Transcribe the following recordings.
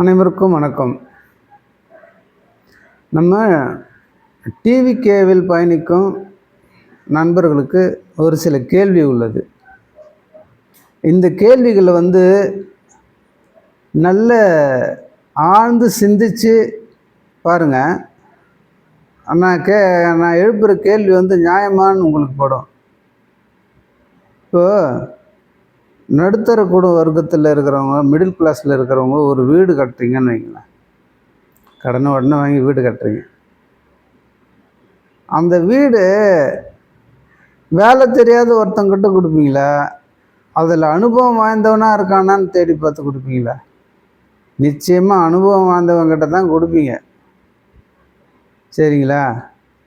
அனைவருக்கும் வணக்கம். நம்ம டிவி கேவில் பயணிக்கும் நண்பர்களுக்கு ஒரு சில கேள்வி உள்ளது. இந்த கேள்விகளை வந்து நல்ல ஆழ்ந்து சிந்திச்சு பாருங்கள் நான் கே நான் எழுப்புகிற கேள்வி வந்து நியாயமான்னு உங்களுக்கு படும். இப்போது நடுத்தர கூட வர்க்கத்தில் இருக்கிறவங்க மிடில் கிளாஸில் இருக்கிறவங்க ஒரு வீடு கட்டுறீங்கன்னு வைங்களேன். கடனை உடனே வாங்கி வீடு கட்டுறீங்க. அந்த வீடு வேலை தெரியாத ஒருத்தங்கிட்ட கொடுப்பீங்களா? அதில் அனுபவம் வாய்ந்தவனாக இருக்கானான்னு தேடி பார்த்து கொடுப்பீங்களா? நிச்சயமாக அனுபவம் வாய்ந்தவங்கிட்ட தான் கொடுப்பீங்க. சரிங்களா?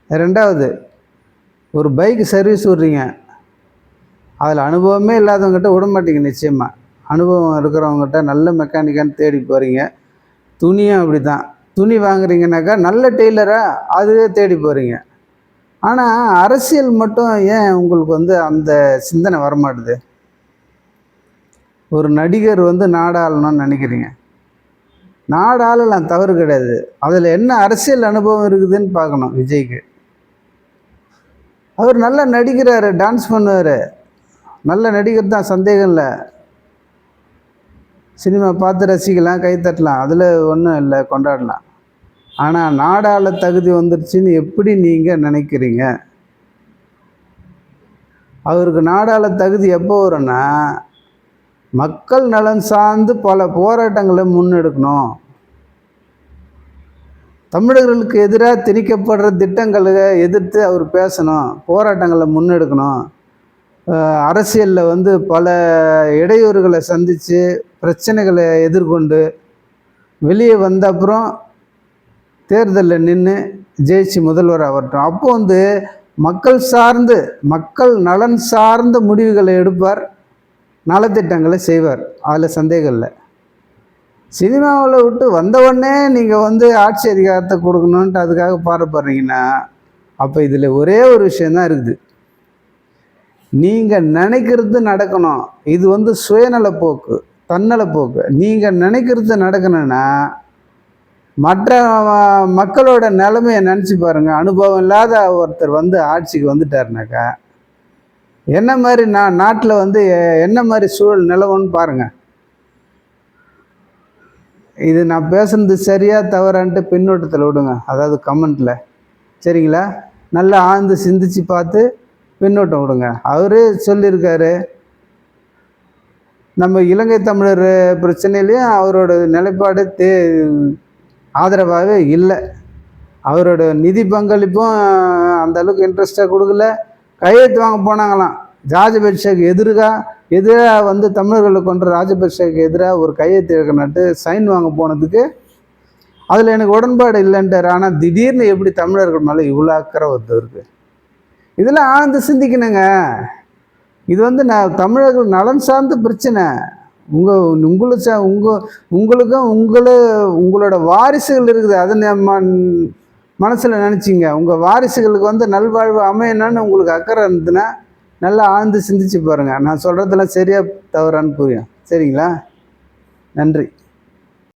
ரெண்டாவது ஒரு பைக் சர்வீஸ் விட்றீங்க. அதில் அனுபவமே இல்லாதவங்ககிட்ட விட மாட்டீங்க நிச்சயமாக அனுபவம் இருக்கிறவங்ககிட்ட நல்ல மெக்கானிக்கான்னு தேடி போகிறீங்க துணியும் அப்படி தான் துணி வாங்குறீங்கனாக்கா நல்ல டெய்லராக அதுவே தேடி போகிறீங்க ஆனால் அரசியல் மட்டும் ஏன் உங்களுக்கு வந்து அந்த சிந்தனை வரமாட்டுது? ஒரு நடிகர் வந்து நாடாளணும்னு நினைக்கிறீங்க. நாடாளலாம் தவறு கிடையாது. அதில் என்ன அரசியல் அனுபவம் இருக்குதுன்னு பார்க்கணும் விஜய்க்கு. அவர் நல்லா நடிக்கிறாரு டான்ஸ் பண்ணுவார். நல்ல நடிகர் தான் சந்தேகம் இல்லை. சினிமா பார்த்து ரசிக்கலாம் கை தட்டலாம். அதில் ஒன்றும் இல்லை கொண்டாடலாம். ஆனால் நாடாள தகுதி வந்துருச்சுன்னு எப்படி நீங்கள் நினைக்கிறீங்க? அவருக்கு நாடாள தகுதி எப்போ வரும்னா மக்கள் நலன் சார்ந்து பல போராட்டங்களை முன்னெடுக்கணும். தமிழர்களுக்கு எதிராக திணிக்கப்படுற திட்டங்களை எதிர்த்து அவர் பேசணும் போராட்டங்களை முன்னெடுக்கணும். அரசியலில் வந்து பல இடையூறுகளை சந்தித்து பிரச்சனைகளை எதிர்கொண்டு வெளியே வந்த அப்புறம் தேர்தலில் நின்று ஜெயிச்சு முதல்வர் ஆகட்டும். அப்போ வந்து மக்கள் சார்ந்து மக்கள் நலன் சார்ந்த முடிவுகளை எடுப்பார் நலத்திட்டங்களை செய்வார். அதில் சந்தேகம் இல்லை. சினிமாவில் விட்டு வந்தவுடனே நீங்கள் வந்து ஆட்சி அதிகாரத்தை கொடுக்கணுன்ட்டு அதுக்காக பாடுபடுறீங்கன்னா அப்போ இதில் ஒரே ஒரு விஷயந்தான் இருக்குது. நீங்கள் நினைக்கிறது நடக்கணும். இது வந்து சுயநலப்போக்கு தன்னலப்போக்கு. நீங்கள் நினைக்கிறது நடக்கணும்னா மற்ற மக்களோட நிலைமையை நினச்சி பாருங்கள் அனுபவம் இல்லாத ஒருத்தர் வந்து ஆட்சிக்கு வந்துட்டாருனாக்கா என்ன மாதிரி நான் நாட்டில் வந்து என்ன மாதிரி சூழல் நிலவுன்னு பாருங்கள் இது நான் பேசுனது சரியாக தவறான்ட்டு பின்னோட்டத்தில் விடுங்க. அதாவது கமெண்ட்டில் சரிங்களா? நல்லா ஆழ்ந்து சிந்திச்சு பார்த்து பின்னோட்டம் கொடுங்க. அவரே சொல்லியிருக்காரு. நம்ம இலங்கை தமிழர் பிரச்சனையிலையும் அவரோட நிலைப்பாடு தே ஆதரவாகவே இல்லை. அவரோட நிதி பங்களிப்பும் அந்த அளவுக்கு இன்ட்ரெஸ்டாக கொடுக்கல. கையெழுத்து வாங்க போனாங்களாம். ராஜபக்ஷக்கு எதிராக எதிராக வந்து தமிழர்களை கொண்ட ராஜபக்ஷக்கு எதிராக ஒரு கையெழுத்து இழக்கணுட்டு சைன் வாங்க போனதுக்கு அதில் எனக்கு உடன்பாடு இல்லைன்ட்டார். ஆனால் திடீர்னு எப்படி தமிழர்கள் மேலே இவ்வளோ அக்கறை ஒருத்தருக்கு இதெல்லாம் ஆழ்ந்து சிந்திக்கணுங்க. இது வந்து நான் தமிழர்கள் நலன் சார்ந்த பிரச்சனை. உங்கள் உங்களுக்கு சா உங்கள் உங்களுக்கும் உங்களை உங்களோட வாரிசுகள் இருக்குது. அதை நம்ம மனசில் நினச்சிங்க. உங்கள் வாரிசுகளுக்கு வந்து நல்வாழ்வு அமையணும்னு உங்களுக்கு அக்கறை இருந்ததுன்னா நல்லா ஆழ்ந்து சிந்திச்சு பாருங்கள் நான் சொல்கிறதெல்லாம் சரியாக தவறான்னு புரியும். சரிங்களா? நன்றி.